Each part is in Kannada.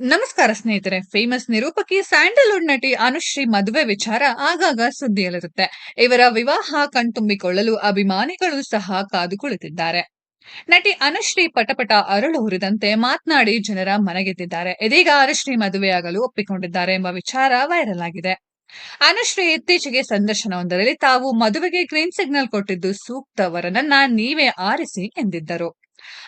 ನಮಸ್ಕಾರ ಸ್ನೇಹಿತರೆ. ಫೇಮಸ್ ನಿರೂಪಕಿ ಸ್ಯಾಂಡಲ್ವುಡ್ ನಟಿ ಅನುಶ್ರೀ ಮದುವೆ ವಿಚಾರ ಆಗಾಗ ಸುದ್ದಿಯಲ್ಲಿರುತ್ತೆ. ಇವರ ವಿವಾಹ ಕಣ್ತುಂಬಿಕೊಳ್ಳಲು ಅಭಿಮಾನಿಗಳು ಸಹ ಕಾದು ಕುಳಿತಿದ್ದಾರೆ ನಟಿ ಅನುಶ್ರೀ ಪಟಪಟ ಅರಳು ಹುರಿದಂತೆ ಮಾತನಾಡಿ ಜನರ ಮನಗೆದ್ದಿದ್ದಾರೆ. ಇದೀಗ ಅನುಶ್ರೀ ಮದುವೆಯಾಗಲು ಒಪ್ಪಿಕೊಂಡಿದ್ದಾರೆ ಎಂಬ ವಿಚಾರ ವೈರಲ್ ಆಗಿದೆ. ಅನುಶ್ರೀ ಇತ್ತೀಚೆಗೆ ಸಂದರ್ಶನವೊಂದರಲ್ಲಿ ತಾವು ಮದುವೆಗೆ ಗ್ರೀನ್ ಸಿಗ್ನಲ್ ಕೊಟ್ಟಿದ್ದು ಸೂಕ್ತ ವರನನ್ನ ನೀವೇ ಆರಿಸಿ ಎಂದಿದ್ದರು.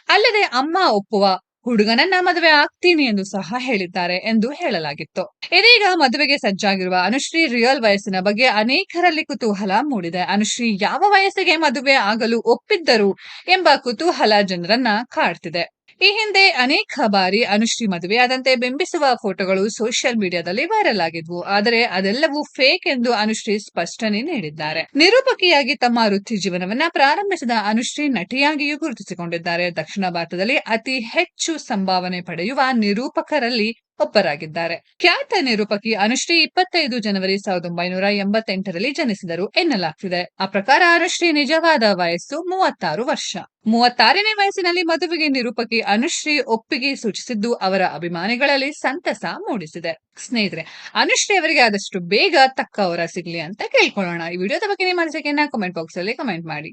ಅಲ್ಲದೆ ಅಮ್ಮ ಒಪ್ಪುವ ಹುಡುಗನನ್ನ ಮದುವೆ ಆಗ್ತೀನಿ ಎಂದು ಸಹ ಹೇಳಿದ್ದಾರೆ ಎಂದು ಹೇಳಲಾಗಿತ್ತು. ಇದೀಗ ಮದುವೆಗೆ ಸಜ್ಜಾಗಿರುವ ಅನುಶ್ರೀ ರಿಯಲ್ ವಯಸ್ಸಿನ ಬಗ್ಗೆ ಅನೇಕರಲ್ಲಿ ಕುತೂಹಲ ಮೂಡಿದೆ. ಅನುಶ್ರೀ ಯಾವ ವಯಸ್ಸಿಗೆ ಮದುವೆ ಆಗಲು ಒಪ್ಪಿದ್ದರು ಎಂಬ ಕುತೂಹಲ ಜನರನ್ನ ಕಾಡ್ತಿದೆ. ಈ ಹಿಂದೆ ಅನೇಕ ಬಾರಿ ಅನುಶ್ರೀ ಮದುವೆಯಾದಂತೆ ಬಿಂಬಿಸುವ ಫೋಟೋಗಳು ಸೋಷಿಯಲ್ ಮೀಡಿಯಾದಲ್ಲಿ ವೈರಲ್ ಆಗಿದ್ವು. ಆದರೆ ಅದೆಲ್ಲವೂ ಫೇಕ್ ಎಂದು ಅನುಶ್ರೀ ಸ್ಪಷ್ಟನೆ ನೀಡಿದ್ದಾರೆ. ನಿರೂಪಕಿಯಾಗಿ ತಮ್ಮ ವೃತ್ತಿ ಜೀವನವನ್ನ ಪ್ರಾರಂಭಿಸಿದ ಅನುಶ್ರೀ ನಟಿಯಾಗಿಯೂ ಗುರುತಿಸಿಕೊಂಡಿದ್ದಾರೆ. ದಕ್ಷಿಣ ಭಾರತದಲ್ಲಿ ಅತಿ ಹೆಚ್ಚು ಸಂಭಾವನೆ ಪಡೆಯುವ ನಿರೂಪಕರಲ್ಲಿ ಒಬ್ಬರಾಗಿದ್ದಾರೆ. ಖ್ಯಾತ ನಿರೂಪಕಿ ಅನುಶ್ರೀ ಇಪ್ಪತ್ತೈದು ಜನವರಿ ಸಾವಿರದ ಒಂಬೈನೂರ ಎಂಬತ್ತೆಂಟರಲ್ಲಿ ಜನಿಸಿದರು ಎನ್ನಲಾಗ್ತಿದೆ. ಆ ಪ್ರಕಾರ ಅನುಶ್ರೀ ನಿಜವಾದ ವಯಸ್ಸು ಮೂವತ್ತಾರು ವರ್ಷ. ಮೂವತ್ತಾರನೇ ವಯಸ್ಸಿನಲ್ಲಿ ಮದುವೆಗೆ ನಿರೂಪಕಿ ಅನುಶ್ರೀ ಒಪ್ಪಿಗೆ ಸೂಚಿಸಿದ್ದು ಅವರ ಅಭಿಮಾನಿಗಳಲ್ಲಿ ಸಂತಸ ಮೂಡಿಸಿದೆ. ಸ್ನೇಹಿತರೆ, ಅನುಶ್ರೀ ಅವರಿಗೆ ಆದಷ್ಟು ಬೇಗ ತಕ್ಕವರ ಸಿಗ್ಲಿ ಅಂತ ಕೇಳ್ಕೊಳ್ಳೋಣ. ಈ ವಿಡಿಯೋದ ಬಗ್ಗೆ ನಿಮ್ಮ ಅನಿಸಿಕೆಯನ್ನ ಕಮೆಂಟ್ ಬಾಕ್ಸ್ ಅಲ್ಲಿ ಕಮೆಂಟ್ ಮಾಡಿ.